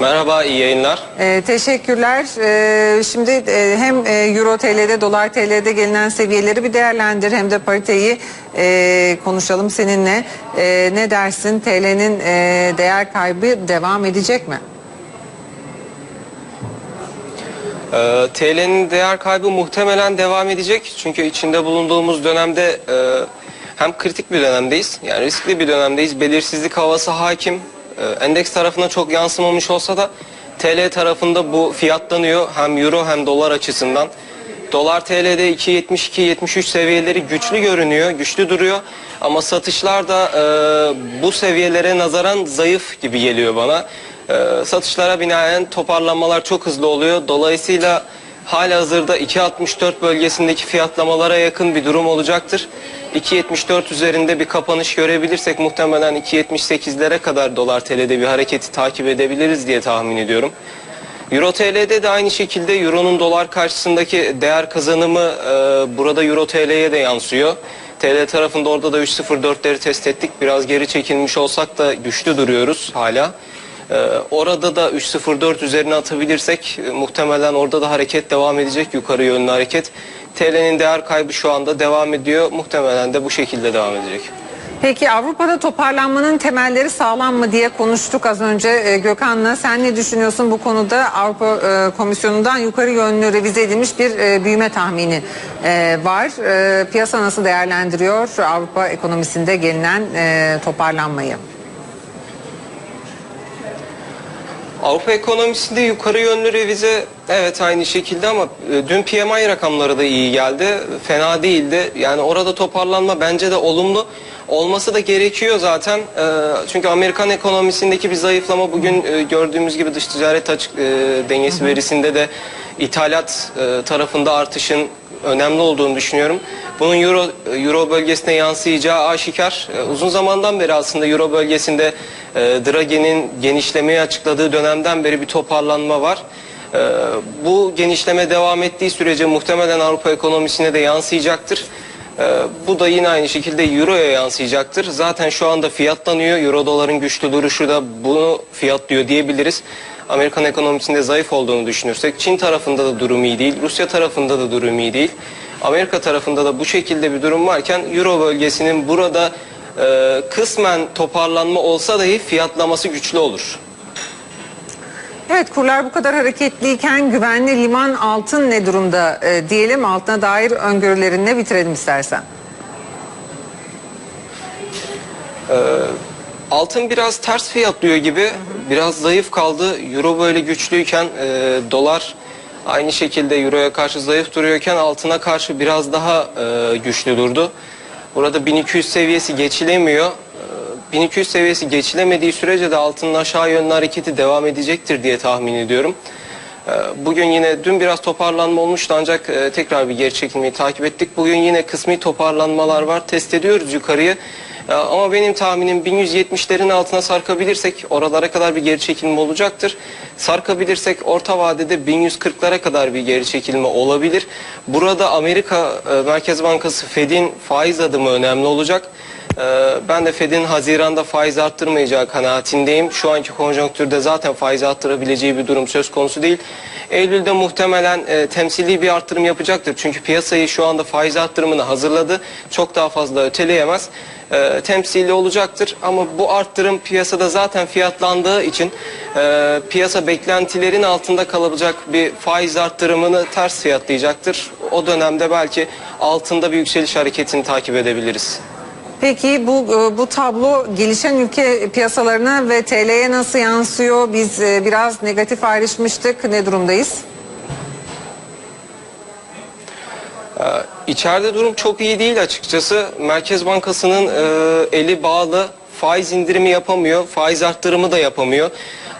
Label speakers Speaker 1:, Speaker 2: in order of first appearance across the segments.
Speaker 1: Merhaba, iyi yayınlar.
Speaker 2: Ee, teşekkürler. Ee, şimdi e, hem e, Euro TL'de, Dolar TL'de gelinen seviyeleri bir değerlendir hem de pariteyi e, konuşalım seninle. E, ne dersin? TL'nin e, değer kaybı devam edecek mi?
Speaker 1: Ee, TL'nin değer kaybı muhtemelen devam edecek. Çünkü içinde bulunduğumuz dönemde e, hem kritik bir dönemdeyiz, yani riskli bir dönemdeyiz. Belirsizlik havası hakim. Ee, endeks tarafına çok yansımamış olsa da TL tarafında bu fiyatlanıyor. Hem euro hem dolar açısından. Dolar TL'de 2.72-73 seviyeleri güçlü görünüyor, güçlü duruyor. Ama satışlar da e, bu seviyelere nazaran zayıf gibi geliyor bana. E, satışlara binaen toparlanmalar çok hızlı oluyor. Dolayısıyla hala hazırda 2.64 bölgesindeki fiyatlamalara yakın bir durum olacaktır. 2.74 üzerinde bir kapanış görebilirsek muhtemelen 2.78'lere kadar dolar TL'de bir hareketi takip edebiliriz diye tahmin ediyorum. Euro TL'de de aynı şekilde Euro'nun dolar karşısındaki değer kazanımı e, burada Euro TL'ye de yansıyor. TL tarafında orada da 3.04'leri test ettik. Biraz geri çekilmiş olsak da güçlü duruyoruz hala. E, orada da 3.04 üzerine atabilirsek e, muhtemelen orada da hareket devam edecek. Yukarı yönlü hareket. TL'nin değer kaybı şu anda devam ediyor. Muhtemelen de bu şekilde devam edecek.
Speaker 2: Peki Avrupa'da toparlanmanın temelleri sağlam mı diye konuştuk az önce e, Gökhan'la. Sen ne düşünüyorsun bu konuda? Avrupa e, Komisyonu'ndan yukarı yönlü revize edilmiş bir e, büyüme tahmini e, var. E, piyasa nasıl değerlendiriyor Avrupa ekonomisinde gelinen e, toparlanmayı?
Speaker 1: Avrupa ekonomisinde yukarı yönlü revize evet aynı şekilde ama e, dün PMI rakamları da iyi geldi. Fena değildi. Yani orada toparlanma bence de olumlu. Olması da gerekiyor zaten. E, Çünkü Amerikan ekonomisindeki bir zayıflama bugün e, gördüğümüz gibi dış ticaret açık dengesi verisinde de ithalat tarafında artışın önemli olduğunu düşünüyorum. Bunun Euro Euro bölgesine yansıyacağı aşikar. Uzun zamandan beri aslında Euro bölgesinde Draghi'nin genişlemeyi açıkladığı dönemden beri bir toparlanma var. E, Bu genişleme devam ettiği sürece muhtemelen Avrupa ekonomisine de yansıyacaktır. E, Bu da yine aynı şekilde Euro'ya yansıyacaktır. Zaten şu anda fiyatlanıyor. Euro doların güçlü duruşu da bunu fiyatlıyor diyebiliriz. Amerikan ekonomisinde zayıf olduğunu düşünürsek Çin tarafında da durum iyi değil, Rusya tarafında da durum iyi değil. Amerika tarafında da bu şekilde bir durum varken Euro bölgesinin burada e, kısmen toparlanma olsa dahi fiyatlaması güçlü olur.
Speaker 2: Evet kurlar bu kadar hareketliyken güvenli liman altın ne durumda e, diyelim altına dair öngörülerinle bitirelim istersen.
Speaker 1: Altın biraz ters fiyatlıyor gibi, biraz zayıf kaldı. Euro böyle güçlüyken e, dolar aynı şekilde Euro'ya karşı zayıf duruyorken altına karşı biraz daha e, güçlü durdu. Burada 1200 seviyesi geçilemiyor. E, 1200 seviyesi geçilemediği sürece de altının aşağı yönlü hareketi devam edecektir diye tahmin ediyorum. E, Bugün yine dün biraz toparlanma olmuştu ancak e, tekrar bir geri çekilmeyi takip ettik. Bugün yine kısmi toparlanmalar var. Test ediyoruz yukarıyı. E, Ama benim tahminim 1170'lerin altına sarkabilirsek oralara kadar bir geri çekilme olacaktır. Sarkabilirsek orta vadede 1140'lara kadar bir geri çekilme olabilir. Burada Amerika e, Merkez Bankası Fed'in faiz adımı önemli olacak. Ee, Ben de Fed'in Haziran'da faiz arttırmayacağı kanaatindeyim. Şu anki konjonktürde zaten faiz arttırabileceği bir durum söz konusu değil. Eylül'de muhtemelen e, temsili bir arttırım yapacaktır. Çünkü piyasayı şu anda faiz arttırımını hazırladı. Çok daha fazla öteleyemez. E, temsili olacaktır ama bu arttırım piyasada zaten fiyatlandığı için e, piyasa beklentilerin altında kalabilecek bir faiz arttırımını ters fiyatlayacaktır. O dönemde belki altında bir yükseliş hareketini takip edebiliriz.
Speaker 2: Peki bu e, bu tablo gelişen ülke piyasalarına ve TL'ye nasıl yansıyor? Biz e, biraz negatif ayrışmıştık. Ne durumdayız?
Speaker 1: İçeride durum çok iyi değil açıkçası. Merkez Bankası'nın e, eli bağlı faiz indirimi yapamıyor, faiz arttırımı da yapamıyor.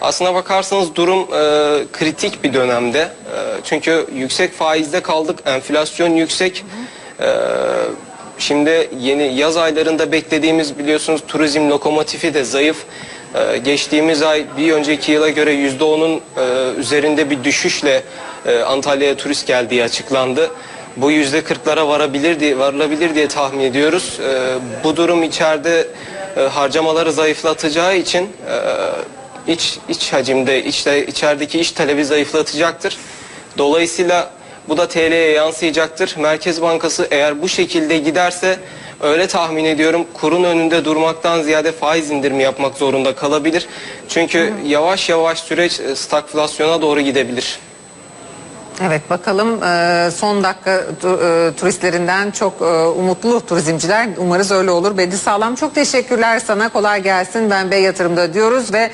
Speaker 1: Aslına bakarsanız durum e, kritik bir dönemde. E, çünkü yüksek faizde kaldık, enflasyon yüksek. E, şimdi yeni yaz aylarında beklediğimiz biliyorsunuz turizm lokomotifi de zayıf. E, geçtiğimiz ay bir önceki yıla göre %10'un e, üzerinde bir düşüşle e, Antalya'ya turist geldiği açıklandı. Bu yüzde kırklara varabilir diye varılabilir diye tahmin ediyoruz. Ee, bu durum içeride e, harcamaları zayıflatacağı için e, iç iç hacimde içte içerideki iç talebi zayıflatacaktır. Dolayısıyla bu da TL'ye yansıyacaktır. Merkez Bankası eğer bu şekilde giderse öyle tahmin ediyorum kurun önünde durmaktan ziyade faiz indirimi yapmak zorunda kalabilir. Çünkü yavaş yavaş süreç e, stagflasyona doğru gidebilir.
Speaker 2: Evet bakalım e, son dakika e, turistlerinden çok umutlu turizmciler umarız öyle olur. Bedi Sağlam çok teşekkürler sana kolay gelsin ben Bey Yatırım'da diyoruz ve